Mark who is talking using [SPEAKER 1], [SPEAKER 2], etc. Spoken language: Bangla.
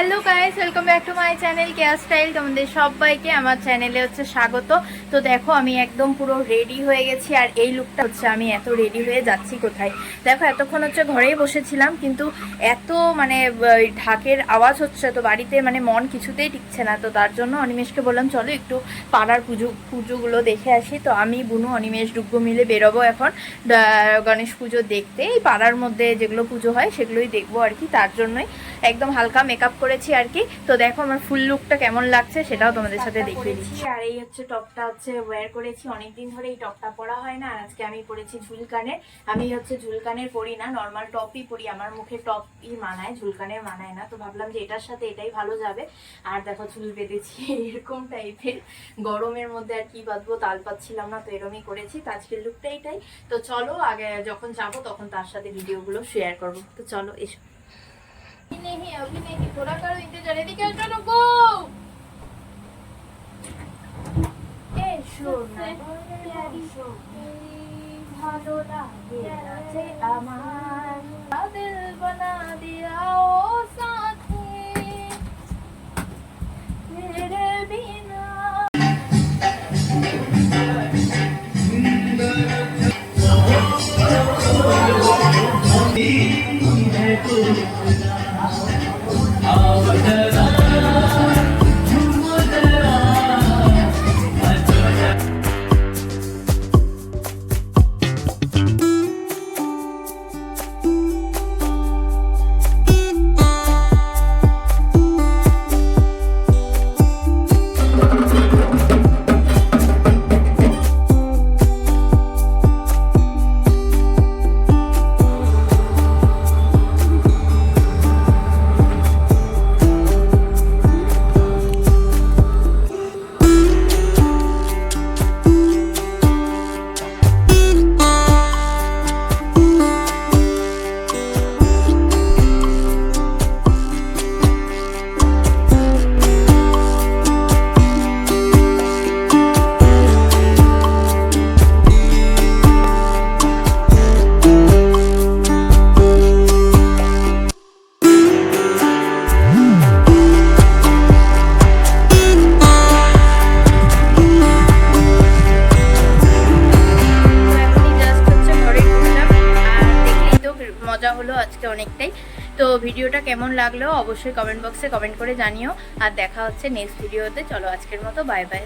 [SPEAKER 1] Hello guys welcome back to my channel care style তোমাদের সবাইকে আমার চ্যানেলে হচ্ছে স্বাগত। তো দেখো, আমি একদম পুরো রেডি হয়ে গেছি আর এই লুকটা হচ্ছে আমি এত রেডি হয়ে যাচ্ছি কোথায়? দেখো, এতক্ষণ হচ্ছে ঘরেই বসেছিলাম, কিন্তু এত মানে ঢাকের আওয়াজ হচ্ছে, তো বাড়িতে মানে মন কিছুতেই টিকছে না। তো তার জন্য অনিমেষকে বললাম, চলো একটু পাড়ার পুজো, পুজোগুলো দেখে আসি। তো আমি, বুনু, অনিমেষ ডুগ্গু মিলে বেরোবো এখন। গণেশ পুজো দেখতে। এই পাড়ার মধ্যে যেগুলো পুজো হয়, সেগুলোই দেখব আর কি। তার জন্যই একদম হালকা মেকআপ করেছি আর কি। তো দেখো আমার ফুল লুকটা কেমন লাগছে সেটাও তোমাদের সাথে দেখিয়ে দিচ্ছি। আর এই হচ্ছে টপটা হচ্ছে ওয়্যার করেছি। অনেকদিন ধরে এই টপটা পরা হয় না আর আজকে আমি পরেছি ঝুলকানের। আমি হচ্ছে ঝুলকানের পরি না নর্মাল টপই পরি। আমার মুখে টপই মানায় ঝুলকানের মানায় না। তো ভাবলাম যে এটার সাথে এটাই ভালো যাবে। আর দেখো চুল বেঁধেছি এরকম টাইপের গরমের মধ্যে আর কি বাঁধবো তাল পাচ্ছিলাম না তো এরমই করেছি। তো আজকের লুকটা এটাই। তো চলো আগে যখন যাব তখন তার সাথে ভিডিওগুলো শেয়ার করব। তো চলো এসো। వదిలేకి త్వరగా ఇంటి జరిగికి వెళ్తాను గో ఏ ভালো লাগে আছে আমার দিল বনা দিয়া ও সাথে মেরে বিনা Thank you. তো মজা হলো আজকে অনেকটাই। তো ভিডিওটা কেমন লাগল অবশ্যই কমেন্ট বক্সে কমেন্ট করে জানিও। আর দেখা হচ্ছে নেক্সট ভিডিওতে চলো আজকের মতো বাই বাই